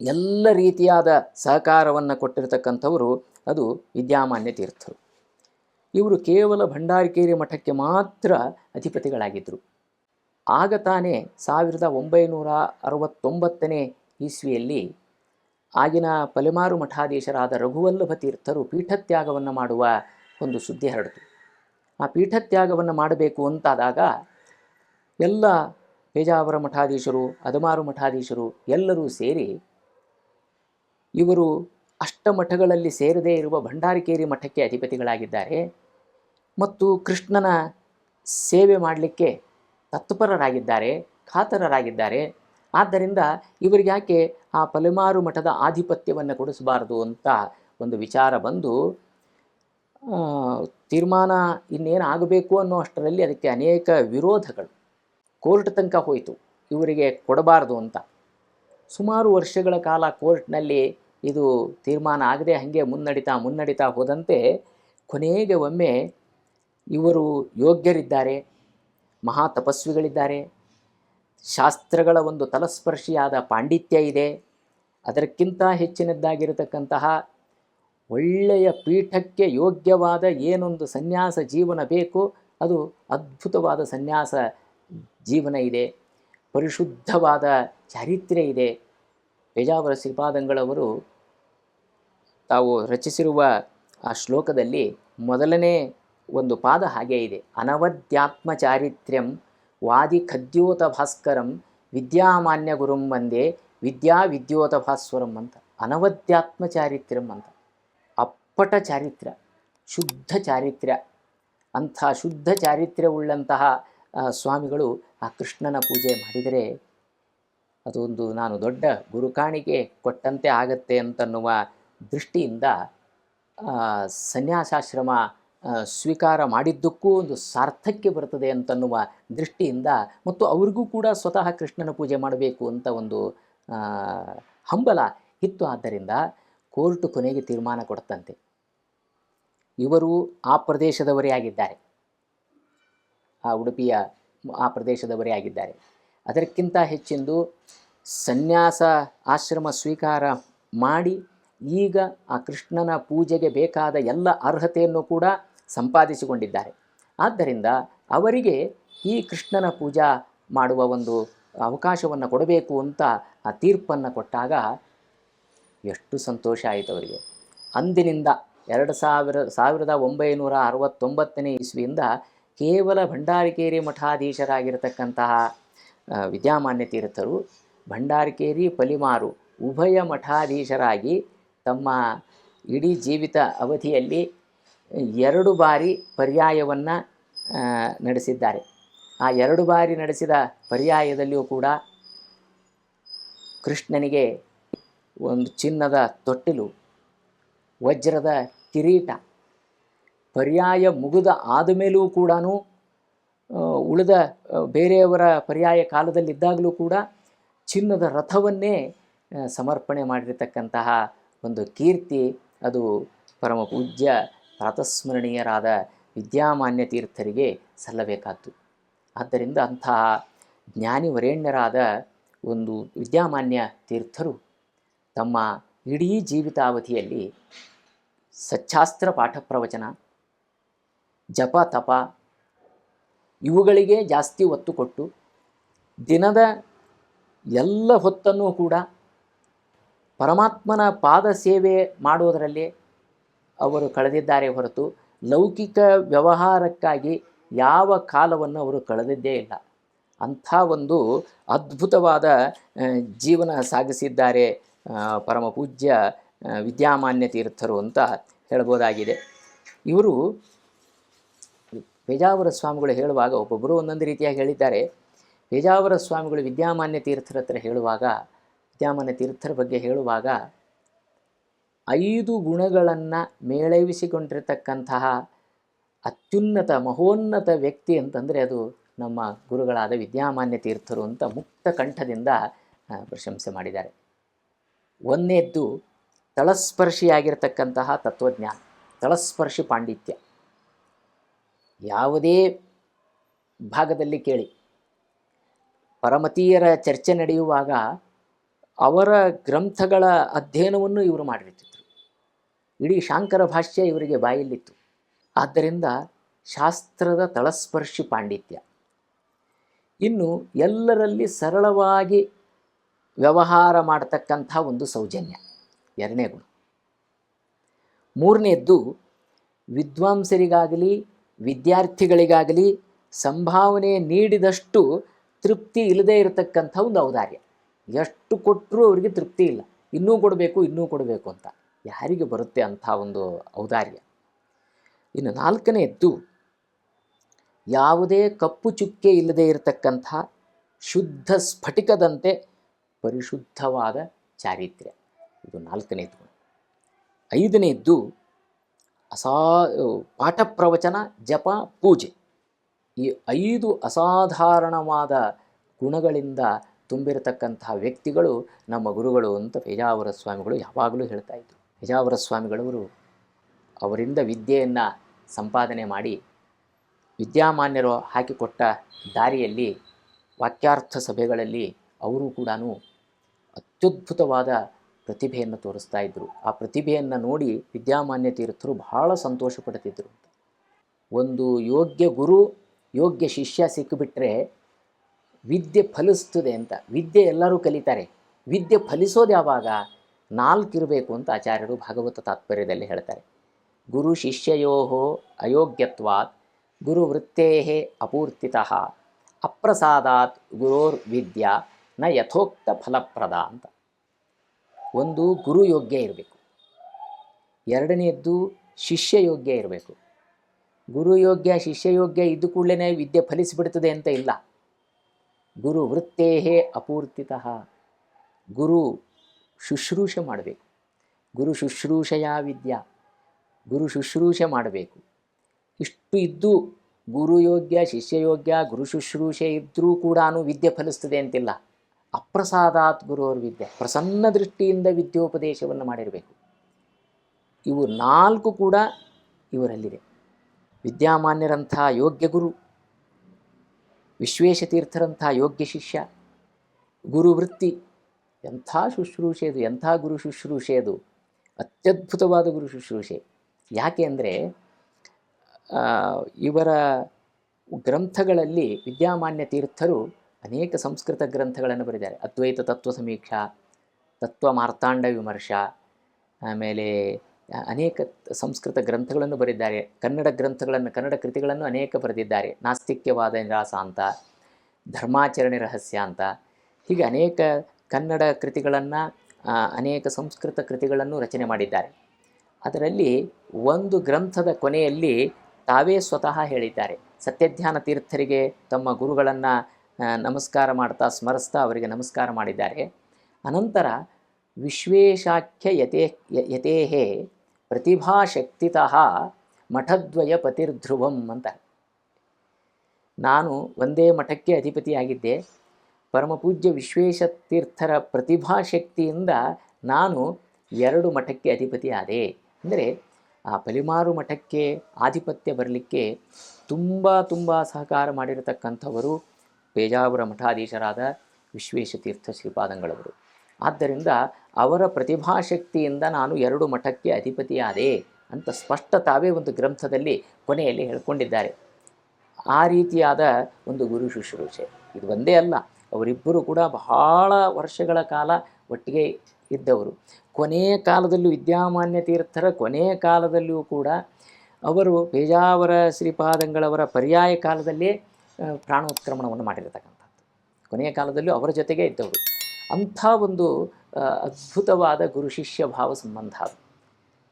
ಎಲ್ಲ ರೀತಿಯಾದ ಸಹಕಾರವನ್ನು ಕೊಟ್ಟಿರತಕ್ಕಂಥವರು ಅದು ವಿದ್ಯಾಮಾನ್ಯ ತೀರ್ಥರು. ಇವರು ಕೇವಲ ಭಂಡಾರಿಕೇರಿ ಮಠಕ್ಕೆ ಮಾತ್ರ ಅಧಿಪತಿಗಳಾಗಿದ್ದರು ಆಗ ತಾನೇ ಸಾವಿರದ ಒಂಬೈನೂರ ಅರವತ್ತೊಂಬತ್ತನೇ ಇಸ್ವಿಯಲ್ಲಿ ಆಗಿನ ಪಲೆಮಾರು ಮಠಾಧೀಶರಾದ ರಘುವಲ್ಲಭ ತೀರ್ಥರು ಪೀಠತ್ಯಾಗವನ್ನು ಮಾಡುವ ಒಂದು ಸುದ್ದಿ ಹರಡಿತು. ಆ ಪೀಠತ್ಯಾಗವನ್ನು ಮಾಡಬೇಕು ಅಂತಾದಾಗ ಎಲ್ಲ ಪೇಜಾವರ ಮಠಾಧೀಶರು ಅದಮಾರು ಮಠಾಧೀಶರು ಎಲ್ಲರೂ ಸೇರಿ ಇವರು ಅಷ್ಟಮಠಗಳಲ್ಲಿ ಸೇರದೇ ಇರುವ ಭಂಡಾರಿಕೇರಿ ಮಠಕ್ಕೆ ಅಧಿಪತಿಗಳಾಗಿದ್ದಾರೆ ಮತ್ತು ಕೃಷ್ಣನ ಸೇವೆ ಮಾಡಲಿಕ್ಕೆ ತತ್ಪರರಾಗಿದ್ದಾರೆ, ಖಾತರರಾಗಿದ್ದಾರೆ. ಆದ್ದರಿಂದ ಇವರಿಗೆ ಯಾಕೆ ಆ ಪಲೆಮಾರು ಮಠದ ಆಧಿಪತ್ಯವನ್ನು ಕೊಡಿಸಬಾರದು ಅಂತ ಒಂದು ವಿಚಾರ ಬಂದು ತೀರ್ಮಾನ ಇನ್ನೇನು ಆಗಬೇಕು ಅನ್ನೋ ಅಷ್ಟರಲ್ಲಿ ಅದಕ್ಕೆ ಅನೇಕ ವಿರೋಧಗಳು ಕೋರ್ಟ್ ತನಕ ಹೋಯಿತು. ಇವರಿಗೆ ಕೊಡಬಾರದು ಅಂತ. ಸುಮಾರು ವರ್ಷಗಳ ಕಾಲ ಕೋರ್ಟ್ನಲ್ಲಿ ಇದು ತೀರ್ಮಾನ ಆಗದೆ ಹಾಗೆ ಮುನ್ನಡಿತಾ ಮುನ್ನಡಿತಾ ಹೋದಂತೆ ಕೊನೆಗೆ ಒಮ್ಮೆ ಇವರು ಯೋಗ್ಯರಿದ್ದಾರೆ, ಮಹಾ ತಪಸ್ವಿಗಳಿದ್ದಾರೆ. ಶಾಸ್ತ್ರಗಳ ಒಂದು ತಲಸ್ಪರ್ಶಿಯಾದ ಪಾಂಡಿತ್ಯ ಇದೆ. ಅದಕ್ಕಿಂತ ಹೆಚ್ಚಿನದ್ದಾಗಿರತಕ್ಕಂತಹ ಒಳ್ಳೆಯ ಪೀಠಕ್ಕೆ ಯೋಗ್ಯವಾದ ಏನೊಂದು ಸನ್ಯಾಸ ಜೀವನ ಬೇಕು, ಅದು ಅದ್ಭುತವಾದ ಸನ್ಯಾಸ ಜೀವನ ಇದೆ. ಪರಿಶುದ್ಧವಾದ ಚಾರಿತ್ರ್ಯ ಇದೆ. ಪೇಜಾವರ ಶ್ರೀಪಾದಂಗಳವರು ತಾವು ರಚಿಸಿರುವ ಆ ಶ್ಲೋಕದಲ್ಲಿ ಮೊದಲನೇ ಒಂದು ಪಾದ ಹಾಗೆ ಇದೆ. ಅನವದ್ಯಾತ್ಮ ಚಾರಿತ್ರ್ಯಂ ವಾದಿ ಖದ್ಯೋತ ಭಾಸ್ಕರಂ ವಿದ್ಯಾಮಾನ್ಯ ಗುರುಂ ಒಂದೇ ವಿದ್ಯಾ ವಿದ್ಯೋತ ಭಾಸ್ವರಂ ಅಂತ. ಅನವದ್ಯಾತ್ಮ ಚಾರಿತ್ರ್ಯಂ ಅಂತ. ಅಪ್ಪಟ ಚಾರಿತ್ರ್ಯ ಶುದ್ಧ ಚಾರಿತ್ರ್ಯ. ಅಂಥ ಶುದ್ಧ ಚಾರಿತ್ರ್ಯವುಳ್ಳಂತಹ ಸ್ವಾಮಿಗಳು ಆ ಕೃಷ್ಣನ ಪೂಜೆ ಮಾಡಿದರೆ ಅದೊಂದು ನಾನು ದೊಡ್ಡ ಗುರುಕಾಣಿಕೆ ಕೊಟ್ಟಂತೆ ಆಗತ್ತೆ ಅಂತನ್ನುವ ದೃಷ್ಟಿಯಿಂದ ಸನ್ಯಾಸಾಶ್ರಮ ಸ್ವೀಕಾರ ಮಾಡಿದ್ದಕ್ಕೂ ಒಂದು ಸಾರ್ಥಕ್ಕೆ ಬರ್ತದೆ ಅಂತನ್ನುವ ದೃಷ್ಟಿಯಿಂದ ಮತ್ತು ಅವ್ರಿಗೂ ಕೂಡ ಸ್ವತಃ ಕೃಷ್ಣನ ಪೂಜೆ ಮಾಡಬೇಕು ಅಂತ ಒಂದು ಹಂಬಲ ಇತ್ತು. ಆದ್ದರಿಂದ ಕೋರ್ಟ್ ಕೊನೆಗೆ ತೀರ್ಮಾನ ಕೊಡ್ತಂತೆ ಇವರು ಆ ಪ್ರದೇಶದವರೇ ಆಗಿದ್ದಾರೆ. ಆ ಉಡುಪಿಯ ಆ ಪ್ರದೇಶದವರೇ ಆಗಿದ್ದಾರೆ. ಅದಕ್ಕಿಂತ ಹೆಚ್ಚಿಂದು ಸನ್ಯಾಸ ಆಶ್ರಮ ಸ್ವೀಕಾರ ಮಾಡಿ ಈಗ ಆ ಕೃಷ್ಣನ ಪೂಜೆಗೆ ಬೇಕಾದ ಎಲ್ಲ ಅರ್ಹತೆಯನ್ನು ಕೂಡ ಸಂಪಾದಿಸಿಕೊಂಡಿದ್ದಾರೆ. ಆದ್ದರಿಂದ ಅವರಿಗೆ ಈ ಕೃಷ್ಣನ ಪೂಜಾ ಮಾಡುವ ಒಂದು ಅವಕಾಶವನ್ನು ಕೊಡಬೇಕು ಅಂತ ಆ ತೀರ್ಪನ್ನು ಕೊಟ್ಟಾಗ ಎಷ್ಟು ಸಂತೋಷ ಆಯಿತು ಅವರಿಗೆ. ಅಂದಿನಿಂದ ಎರಡು ಸಾವಿರ, ಸಾವಿರದ ಒಂಬೈನೂರ ಅರವತ್ತೊಂಬತ್ತನೇ ಇಸ್ವಿಯಿಂದ ಕೇವಲ ಭಂಡಾರಿಕೇರಿ ಮಠಾಧೀಶರಾಗಿರತಕ್ಕಂತಹ ವಿದ್ಯಾಮಾನ್ಯ ತೀರ್ಥರು ಭಂಡಾರಿಕೇರಿ, ಪಲಿಮಾರು ಉಭಯ ಮಠಾಧೀಶರಾಗಿ ತಮ್ಮ ಇಡೀ ಜೀವಿತ ಅವಧಿಯಲ್ಲಿ ಎರಡು ಬಾರಿ ಪರ್ಯಾಯವನ್ನು ನಡೆಸಿದ್ದಾರೆ. ಆ ಎರಡು ಬಾರಿ ನಡೆಸಿದ ಪರ್ಯಾಯದಲ್ಲಿಯೂ ಕೂಡ ಕೃಷ್ಣನಿಗೆ ಒಂದು ಚಿನ್ನದ ತೊಟ್ಟಿಲು, ವಜ್ರದ ಕಿರೀಟ, ಪರ್ಯಾಯ ಮುಗಿದ ಆದಮೇಲೂ ಕೂಡ ಉಳಿದ ಬೇರೆಯವರ ಪರ್ಯಾಯ ಕಾಲದಲ್ಲಿದ್ದಾಗಲೂ ಕೂಡ ಚಿನ್ನದ ರಥವನ್ನೇ ಸಮರ್ಪಣೆ ಮಾಡಿರತಕ್ಕಂತಹ ಒಂದು ಕೀರ್ತಿ, ಅದು ಪರಮ ಪೂಜ್ಯ ಪ್ರಾತಸ್ಮರಣೀಯರಾದ ವಿದ್ಯಾಮಾನ್ಯ ತೀರ್ಥರಿಗೆ ಸಲ್ಲಬೇಕಾದ್ದು. ಆದ್ದರಿಂದ ಅಂತಹ ಜ್ಞಾನಿವರೇಣ್ಯರಾದ ಒಂದು ವಿದ್ಯಾಮಾನ್ಯ ತೀರ್ಥರು ತಮ್ಮ ಇಡೀ ಜೀವಿತಾವಧಿಯಲ್ಲಿ ಸಚ್ಚಾಸ್ತ್ರ ಪಾಠ ಪ್ರವಚನ, ಜಪ, ತಪ ಇವುಗಳಿಗೆ ಜಾಸ್ತಿ ಒತ್ತು ಕೊಟ್ಟು ದಿನದ ಎಲ್ಲ ಹೊತ್ತನ್ನೂ ಕೂಡ ಪರಮಾತ್ಮನ ಪಾದ ಸೇವೆ ಮಾಡುವುದರಲ್ಲಿ ಅವರು ಕಳೆದಿದ್ದಾರೆ ಹೊರತು ಲೌಕಿಕ ವ್ಯವಹಾರಕ್ಕಾಗಿ ಯಾವ ಕಾಲವನ್ನು ಅವರು ಕಳೆದಿದ್ದೇ ಇಲ್ಲ. ಅಂಥ ಒಂದು ಅದ್ಭುತವಾದ ಜೀವನ ಸಾಗಿಸಿದ್ದಾರೆ ಪರಮ ಪೂಜ್ಯ ವಿದ್ಯಾಮಾನ್ಯ ತೀರ್ಥರು ಅಂತ ಹೇಳ್ಬೋದಾಗಿದೆ. ಇವರು ಪೇಜಾವರ ಸ್ವಾಮಿಗಳು ಹೇಳುವಾಗ, ಒಬ್ಬೊಬ್ಬರು ಒಂದೊಂದು ರೀತಿಯಾಗಿ ಹೇಳಿದ್ದಾರೆ. ಪೇಜಾವರ ಸ್ವಾಮಿಗಳು ವಿದ್ಯಾಮಾನ್ಯ ತೀರ್ಥರ ಹತ್ರ ಹೇಳುವಾಗ, ವಿದ್ಯಾಮಾನ್ಯ ತೀರ್ಥರ ಬಗ್ಗೆ ಹೇಳುವಾಗ ಐದು ಗುಣಗಳನ್ನು ಮೇಳೈವಿಸಿಕೊಂಡಿರತಕ್ಕಂತಹ ಅತ್ಯುನ್ನತ ಮಹೋನ್ನತ ವ್ಯಕ್ತಿ ಅಂತಂದರೆ ಅದು ನಮ್ಮ ಗುರುಗಳಾದ ವಿದ್ಯಾಮಾನ್ಯ ತೀರ್ಥರು ಅಂತ ಮುಕ್ತ ಕಂಠದಿಂದ ಪ್ರಶಂಸೆ ಮಾಡಿದ್ದಾರೆ. ಒಂದನೇದ್ದು ತಳಸ್ಪರ್ಶಿಯಾಗಿರ್ತಕ್ಕಂತಹ ತತ್ವಜ್ಞಾನ, ತಳಸ್ಪರ್ಶಿ ಪಾಂಡಿತ್ಯ. ಯಾವುದೇ ಭಾಗದಲ್ಲಿ ಕೇಳಿ, ಪರಮತೀಯರ ಚರ್ಚೆ ನಡೆಯುವಾಗ ಅವರ ಗ್ರಂಥಗಳ ಅಧ್ಯಯನವನ್ನು ಇವರು ಮಾಡಿರ್ತಿದ್ರು. ಇಡೀ ಶಾಂಕರ ಭಾಷ್ಯ ಇವರಿಗೆ ಬಾಯಲ್ಲಿತ್ತು. ಆದ್ದರಿಂದ ಶಾಸ್ತ್ರದ ತಳಸ್ಪರ್ಶಿ ಪಾಂಡಿತ್ಯ. ಇನ್ನು ಎಲ್ಲರಲ್ಲಿ ಸರಳವಾಗಿ ವ್ಯವಹಾರ ಮಾಡತಕ್ಕಂಥ ಒಂದು ಸೌಜನ್ಯ, ಎರಡನೇ ಗುಣ. ಮೂರನೇದ್ದು, ವಿದ್ವಾಂಸರಿಗಾಗಲಿ, ವಿದ್ಯಾರ್ಥಿಗಳಿಗಾಗಲಿ ಸಂಭಾವನೆ ನೀಡಿದಷ್ಟು ತೃಪ್ತಿ ಇಲ್ಲದೇ ಇರತಕ್ಕಂಥ ಒಂದು ಔದಾರ್ಯ. ಎಷ್ಟು ಕೊಟ್ಟರೂ ಅವರಿಗೆ ತೃಪ್ತಿ ಇಲ್ಲ. ಇನ್ನೂ ಕೊಡಬೇಕು ಇನ್ನೂ ಕೊಡಬೇಕು ಅಂತ. ಯಾರಿಗೆ ಬರುತ್ತೆ ಅಂಥ ಒಂದು ಔದಾರ್ಯ. ಇನ್ನು ನಾಲ್ಕನೆಯದ್ದು ಯಾವುದೇ ಕಪ್ಪು ಚುಕ್ಕೆ ಇಲ್ಲದೆ ಇರತಕ್ಕಂಥ ಶುದ್ಧ ಸ್ಫಟಿಕದಂತೆ ಪರಿಶುದ್ಧವಾದ ಚಾರಿತ್ರ್ಯ. ಇದು ನಾಲ್ಕನೇದು ಗುಣ ಐದನೇದ್ದು ಅಸಾ ಪಾಠ ಪ್ರವಚನ, ಜಪ, ಪೂಜೆ. ಈ ಐದು ಅಸಾಧಾರಣವಾದ ಗುಣಗಳಿಂದ ತುಂಬಿರತಕ್ಕಂತಹ ವ್ಯಕ್ತಿಗಳು ನಮ್ಮ ಗುರುಗಳು ಅಂತ ಪೇಜಾವರ ಸ್ವಾಮಿಗಳು ಯಾವಾಗಲೂ ಹೇಳ್ತಾ ಇದ್ರು. ಪೇಜಾವರ ಸ್ವಾಮಿಗಳವರು ಅವರಿಂದ ವಿದ್ಯೆಯನ್ನು ಸಂಪಾದನೆ ಮಾಡಿ ವಿದ್ಯಾಮಾನ್ಯರು ಹಾಕಿಕೊಟ್ಟ ದಾರಿಯಲ್ಲಿ ವಾಕ್ಯಾರ್ಥ ಸಭೆಗಳಲ್ಲಿ ಅವರು ಕೂಡ ಅತ್ಯದ್ಭುತವಾದ ಪ್ರತಿಭೆಯನ್ನು ತೋರಿಸ್ತಾ ಇದ್ದರು ಆ ಪ್ರತಿಭೆಯನ್ನು ನೋಡಿ ವಿದ್ಯಾಮಾನ್ಯ ತೀರ್ಥರು ಬಹಳ ಸಂತೋಷ ಪಡ್ತಿದ್ದರು ಒಂದು ಯೋಗ್ಯ ಗುರು, ಯೋಗ್ಯ ಶಿಷ್ಯ ಸಿಕ್ಕಿಬಿಟ್ರೆ ವಿದ್ಯೆ ಫಲಿಸ್ತದೆ ಅಂತ. ವಿದ್ಯೆ ಎಲ್ಲರೂ ಕಲಿತಾರೆ. ವಿದ್ಯೆ ಫಲಿಸೋದು ಯಾವಾಗ? ನಾಲ್ಕು ಇರಬೇಕು ಅಂತ ಆಚಾರ್ಯರು ಭಾಗವತ ತಾತ್ಪರ್ಯದಲ್ಲಿ ಹೇಳ್ತಾರೆ. ಗುರು ಶಿಷ್ಯಯೋ ಅಯೋಗ್ಯತ್ವಾತ್ ಗುರು ವೃತ್ತೇ ಅಪೂರ್ತಿತಃ ಅಪ್ರಸಾದಾತ್ ಗುರೋರ್ ವಿದ್ಯಾ ನ ಯಥೋಕ್ತ ಫಲಪ್ರದ ಅಂತ. ಒಂದು ಗುರು ಯೋಗ್ಯ ಇರಬೇಕು. ಎರಡನೆಯದ್ದು ಶಿಷ್ಯ ಯೋಗ್ಯ ಇರಬೇಕು. ಗುರು ಯೋಗ್ಯ ಶಿಷ್ಯ ಯೋಗ್ಯ ಇದ್ದು ಕೂಡಲೇ ವಿದ್ಯೆ ಫಲಿಸಿಬಿಡ್ತದೆ ಅಂತ ಇಲ್ಲ. ಗುರು ವೃತ್ತೇ ಅಪೂರ್ತಿತಃ ಗುರು ಶುಶ್ರೂಷೆ ಮಾಡಬೇಕು. ಗುರು ಶುಶ್ರೂಷೆಯ ವಿದ್ಯಾ, ಗುರು ಶುಶ್ರೂಷೆ ಮಾಡಬೇಕು. ಇಷ್ಟು ಇದ್ದು ಗುರು ಯೋಗ್ಯ ಶಿಷ್ಯಯೋಗ್ಯ ಗುರು ಶುಶ್ರೂಷೆ ಇದ್ದರೂ ಕೂಡ ವಿದ್ಯೆ ಫಲಿಸ್ತದೆ ಅಂತಿಲ್ಲ. ಅಪ್ರಸಾದಾತ್ ಗುರುವರ ವಿದ್ಯೆ, ಪ್ರಸನ್ನ ದೃಷ್ಟಿಯಿಂದ ವಿದ್ಯೋಪದೇಶವನ್ನು ಮಾಡಿರಬೇಕು. ಇವು ನಾಲ್ಕು ಕೂಡ ಇವರಲ್ಲಿದೆ. ವಿದ್ಯಾಮಾನ್ಯರಂಥ ಯೋಗ್ಯ ಗುರು ವಿಶ್ವೇಶತೀರ್ಥರಂಥ ಯೋಗ್ಯ ಶಿಷ್ಯ ಗುರು ವೃತ್ತಿ ಎಂಥ ಶುಶ್ರೂಷೆ ಅದು ಎಂಥ ಗುರು ಶುಶ್ರೂಷೆ ಅದು? ಅತ್ಯದ್ಭುತವಾದ ಗುರು ಶುಶ್ರೂಷೆ. ಯಾಕೆ ಅಂದರೆ ಇವರ ಗ್ರಂಥಗಳಲ್ಲಿ ವಿದ್ಯಾಮಾನ್ಯ ತೀರ್ಥರು ಅನೇಕ ಸಂಸ್ಕೃತ ಗ್ರಂಥಗಳನ್ನು ಬರೆದಿದ್ದಾರೆ. ಅದ್ವೈತ ತತ್ವ ಸಮೀಕ್ಷಾ, ತತ್ವ ಮಾರ್ತಾಂಡ ವಿಮರ್ಶ, ಆಮೇಲೆ ಅನೇಕ ಸಂಸ್ಕೃತ ಗ್ರಂಥಗಳನ್ನು ಬರೆದಿದ್ದಾರೆ. ಕನ್ನಡ ಗ್ರಂಥಗಳನ್ನು, ಕನ್ನಡ ಕೃತಿಗಳನ್ನು ಅನೇಕ ಬರೆದಿದ್ದಾರೆ. ನಾಸ್ತಿಕ್ಯವಾದ ನಿರಾಸ ಅಂತ, ಧರ್ಮಾಚರಣೆ ರಹಸ್ಯ ಅಂತ. ಹೀಗೆ ಅನೇಕ ಕನ್ನಡ ಕೃತಿಗಳನ್ನು ಅನೇಕ ಸಂಸ್ಕೃತ ಕೃತಿಗಳನ್ನು ರಚನೆ ಮಾಡಿದ್ದಾರೆ. ಅದರಲ್ಲಿ ಒಂದು ಗ್ರಂಥದ ಕೊನೆಯಲ್ಲಿ ತಾವೇ ಸ್ವತಃ ಹೇಳಿದ್ದಾರೆ. ಸತ್ಯಧ್ಯಾನ ತೀರ್ಥರಿಗೆ ತಮ್ಮ ಗುರುಗಳನ್ನು ನಮಸ್ಕಾರ ಮಾಡ್ತಾ, ಸ್ಮರಿಸ್ತಾ ಅವರಿಗೆ ನಮಸ್ಕಾರ ಮಾಡಿದ್ದಾರೆ. ಅನಂತರ ವಿಶ್ವೇಶಾಖ್ಯ ಯತೆ, ಯತೇಹೇ ಪ್ರತಿಭಾಶಕ್ತಿತಃ ಮಠದ್ವಯ ಪತಿರ್ಧ್ರುವಂ ಅಂತ ನಾನು ಒಂದೇ ಮಠಕ್ಕೆ ಅಧಿಪತಿಯಾಗಿದ್ದೆ. ಪರಮಪೂಜ್ಯ ವಿಶ್ವೇಶತೀರ್ಥರ ಪ್ರತಿಭಾಶಕ್ತಿಯಿಂದ ನಾನು ಎರಡು ಮಠಕ್ಕೆ ಅಧಿಪತಿ ಆದೆ ಅಂದರೆ ಆ ಪಲಿಮಾರು ಮಠಕ್ಕೆ ಆಧಿಪತ್ಯ ಬರಲಿಕ್ಕೆ ತುಂಬ ತುಂಬ ಸಹಕಾರ ಮಾಡಿರತಕ್ಕಂಥವರು ಪೇಜಾವರ ಮಠಾಧೀಶರಾದ ವಿಶ್ವೇಶತೀರ್ಥ ಶ್ರೀಪಾದಂಗಳವರು. ಆದ್ದರಿಂದ ಅವರ ಪ್ರತಿಭಾಶಕ್ತಿಯಿಂದ ನಾನು ಎರಡು ಮಠಕ್ಕೆ ಅಧಿಪತಿಯಾದೆ ಅಂತ ಸ್ಪಷ್ಟ ತಾವೇ ಒಂದು ಗ್ರಂಥದಲ್ಲಿ ಕೊನೆಯಲ್ಲಿ ಹೇಳ್ಕೊಂಡಿದ್ದಾರೆ. ಆ ರೀತಿಯಾದ ಒಂದು ಗುರು ಶುಶ್ರೂಷೆ. ಇದು ಒಂದೇ ಅಲ್ಲ. ಅವರಿಬ್ಬರು ಕೂಡ ಬಹಳ ವರ್ಷಗಳ ಕಾಲ ಒಟ್ಟಿಗೆ ಇದ್ದವರು. ಕೊನೆಯ ಕಾಲದಲ್ಲೂ ವಿದ್ಯಾಮಾನ್ಯ ತೀರ್ಥರ ಕೊನೆಯ ಕಾಲದಲ್ಲಿಯೂ ಕೂಡ ಅವರು ಪೇಜಾವರ ಶ್ರೀಪಾದಂಗಳವರ ಪರ್ಯಾಯ ಕಾಲದಲ್ಲೇ ಪ್ರಾಣೋತ್ಕ್ರಮಣವನ್ನು ಮಾಡಿರತಕ್ಕಂಥದ್ದು. ಕೊನೆಯ ಕಾಲದಲ್ಲೂ ಅವರ ಜೊತೆಗೇ ಇದ್ದವರು. ಅಂಥ ಒಂದು ಅದ್ಭುತವಾದ ಗುರು ಶಿಷ್ಯ ಭಾವ ಸಂಬಂಧ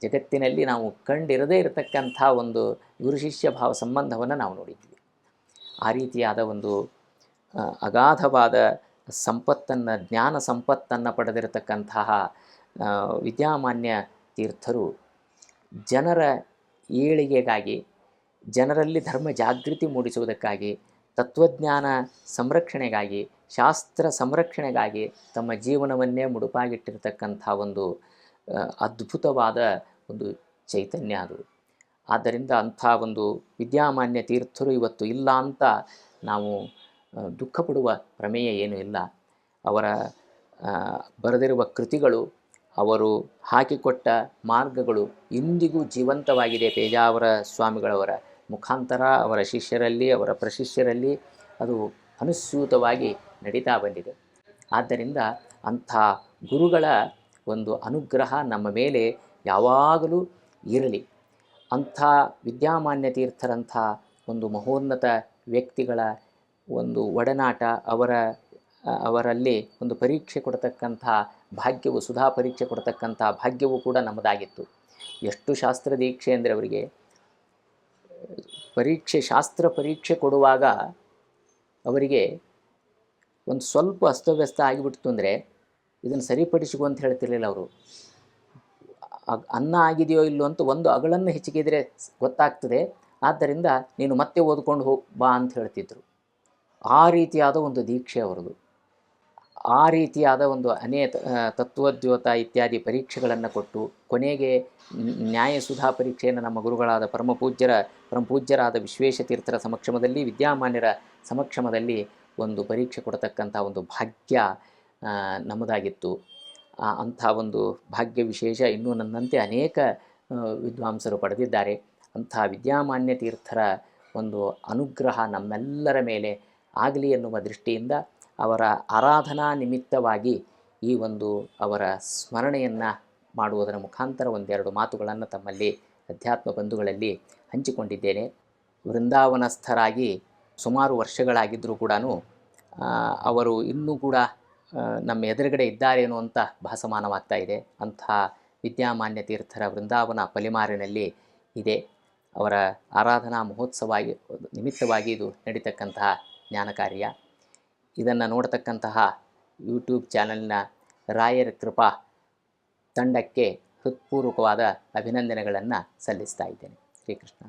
ಜಗತ್ತಿನಲ್ಲಿ ನಾವು ಕಂಡಿರದೇ ಇರತಕ್ಕಂಥ ಒಂದು ಗುರು ಶಿಷ್ಯ ಭಾವ ಸಂಬಂಧವನ್ನು ನಾವು ನೋಡಿದ್ದೀವಿ. ಆ ರೀತಿಯಾದ ಒಂದು ಅಗಾಧವಾದ ಸಂಪತ್ತನ್ನು, ಜ್ಞಾನ ಸಂಪತ್ತನ್ನು ಪಡೆದಿರತಕ್ಕಂತಹ ವಿದ್ಯಾಮಾನ್ಯ ತೀರ್ಥರು ಜನರ ಏಳಿಗೆಗಾಗಿ, ಜನರಲ್ಲಿ ಧರ್ಮ ಜಾಗೃತಿ ಮೂಡಿಸುವುದಕ್ಕಾಗಿ, ತತ್ವಜ್ಞಾನ ಸಂರಕ್ಷಣೆಗಾಗಿ, ಶಾಸ್ತ್ರ ಸಂರಕ್ಷಣೆಗಾಗಿ ತಮ್ಮ ಜೀವನವನ್ನೇ ಮುಡುಪಾಗಿಟ್ಟಿರತಕ್ಕಂಥ ಒಂದು ಅದ್ಭುತವಾದ ಒಂದು ಚೈತನ್ಯ ಅದು. ಆದ್ದರಿಂದ ಅಂಥ ಒಂದು ವಿದ್ಯಾಮಾನ್ಯ ತೀರ್ಥರು ಇವತ್ತು ಇಲ್ಲ ಅಂತ ನಾವು ಆ, ದುಃಖ ಪಡುವ ಪ್ರಮೇಯ ಏನೂ ಇಲ್ಲ. ಅವರ ಬರೆದಿರುವ ಕೃತಿಗಳು ಅವರು ಹಾಕಿಕೊಟ್ಟ ಮಾರ್ಗಗಳು ಇಂದಿಗೂ ಜೀವಂತವಾಗಿದೆ. ಪೇಜಾವರ ಸ್ವಾಮಿಗಳವರ ಮುಖಾಂತರ ಅವರ ಶಿಷ್ಯರಲ್ಲಿ ಅವರ ಪ್ರಶಿಷ್ಯರಲ್ಲಿ ಅದು ಅನುಸ್ಯೂತವಾಗಿ ನಡೀತಾ ಬಂದಿದೆ. ಆದ್ದರಿಂದ ಅಂಥ ಗುರುಗಳ ಒಂದು ಅನುಗ್ರಹ ನಮ್ಮ ಮೇಲೆ ಯಾವಾಗಲೂ ಇರಲಿ. ಅಂಥ ವಿದ್ಯಾಮಾನ್ಯ ತೀರ್ಥರಂಥ ಒಂದು ಮಹೋನ್ನತ ವ್ಯಕ್ತಿಗಳ ಒಂದು ಒಡನಾಟ ಅವರ, ಅವರಲ್ಲಿ ಒಂದು ಪರೀಕ್ಷೆ ಕೊಡತಕ್ಕಂಥ ಭಾಗ್ಯವು, ಸುಧಾ ಪರೀಕ್ಷೆ ಕೊಡತಕ್ಕಂಥ ಭಾಗ್ಯವು ಕೂಡ ನಮ್ಮದಾಗಿತ್ತು. ಎಷ್ಟು ಶಾಸ್ತ್ರ ದೀಕ್ಷೆ ಅಂದರೆ ಅವರಿಗೆ, ಪರೀಕ್ಷೆ, ಶಾಸ್ತ್ರ ಪರೀಕ್ಷೆ ಕೊಡುವಾಗ ಅವರಿಗೆ ಒಂದು ಸ್ವಲ್ಪ ಅಸ್ತವ್ಯಸ್ತ ಆಗಿಬಿಡ್ತು ಅಂದರೆ ಇದನ್ನು ಸರಿಪಡಿಸಿಕೊ ಅಂತ ಹೇಳ್ತಿರ್ಲಿಲ್ಲ ಅವರು. ಅನ್ನ ಆಗಿದೆಯೋ ಇಲ್ಲೋ ಅಂತ ಒಂದು ಅಗಳನ್ನು ಹೆಚ್ಚಿಗಿದ್ರೆ ಗೊತ್ತಾಗ್ತದೆ. ಆದ್ದರಿಂದ ನೀನು ಮತ್ತೆ ಓದ್ಕೊಂಡು ಹೋಗಿ ಬಾ ಅಂತ ಹೇಳ್ತಿದ್ರು. ಆ ರೀತಿಯಾದ ಒಂದು ದೀಕ್ಷೆ ಅವರದು ಆ ರೀತಿಯಾದ ಒಂದು ಅನೇ ತತ್ವದ್ಯೋತ ಇತ್ಯಾದಿ ಪರೀಕ್ಷೆಗಳನ್ನು ಕೊಟ್ಟು, ಕೊನೆಗೆ ನ್ಯಾಯಸುಧಾ ಪರೀಕ್ಷೆಯನ್ನು ನಮ್ಮ ಗುರುಗಳಾದ ಪರಮಪೂಜ್ಯರ, ಪರಮಪೂಜ್ಯರಾದ ವಿಶ್ವೇಶತೀರ್ಥರ ಸಮಕ್ಷಮದಲ್ಲಿ, ವಿದ್ಯಾಮಾನ್ಯರ ಸಮಕ್ಷಮದಲ್ಲಿ ಒಂದು ಪರೀಕ್ಷೆ ಕೊಡತಕ್ಕಂಥ ಒಂದು ಭಾಗ್ಯ ನಮ್ಮದಾಗಿತ್ತು. ಅಂಥ ಒಂದು ಭಾಗ್ಯ ವಿಶೇಷ ಇನ್ನೂ ನನ್ನಂತೆ ಅನೇಕ ವಿದ್ವಾಂಸರು ಪಡೆದಿದ್ದಾರೆ. ಅಂಥ ವಿದ್ಯಾಮಾನ್ಯ ತೀರ್ಥರ ಒಂದು ಅನುಗ್ರಹ ನಮ್ಮೆಲ್ಲರ ಮೇಲೆ ಆಗಲಿ ಎನ್ನುವ ದೃಷ್ಟಿಯಿಂದ ಅವರ ಆರಾಧನಾ ನಿಮಿತ್ತವಾಗಿ ಈ ಒಂದು ಅವರ ಸ್ಮರಣೆಯನ್ನು ಮಾಡುವುದರ ಮುಖಾಂತರ ಒಂದೆರಡು ಮಾತುಗಳನ್ನು ತಮ್ಮಲ್ಲಿ ಅಧ್ಯಾತ್ಮ ಬಂಧುಗಳಲ್ಲಿ ಹಂಚಿಕೊಂಡಿದ್ದೇನೆ. ವೃಂದಾವನಸ್ಥರಾಗಿ ಸುಮಾರು ವರ್ಷಗಳಾಗಿದ್ದರೂ ಕೂಡ ಅವರು ಇನ್ನೂ ಕೂಡ ನಮ್ಮ ಎದುರುಗಡೆ ಇದ್ದಾರೇನೋ ಅಂತ ಭಾಸಮಾನವಾಗ್ತಾ ಇದೆ. ಅಂಥ ವಿದ್ಯಾಮಾನ್ಯ ತೀರ್ಥರ ವೃಂದಾವನ ಪಲಿಮಾರಿನಲ್ಲಿ ಇದೆ. ಅವರ ಆರಾಧನಾ ಮಹೋತ್ಸವ ನಿಮಿತ್ತವಾಗಿ ಇದು ನಡೀತಕ್ಕಂತಹ ಜ್ಞಾನ ಕಾರ್ಯ ಇದನ್ನು ನೋಡತಕ್ಕಂತಹ ಯೂಟ್ಯೂಬ್ ಚಾನಲ್ನ ರಾಯರ ಕೃಪಾ ತಂಡಕ್ಕೆ ಹೃತ್ಪೂರ್ವಕವಾದ ಅಭಿನಂದನೆಗಳನ್ನು ಸಲ್ಲಿಸ್ತಾ ಇದ್ದೇನೆ. ಶ್ರೀಕೃಷ್ಣ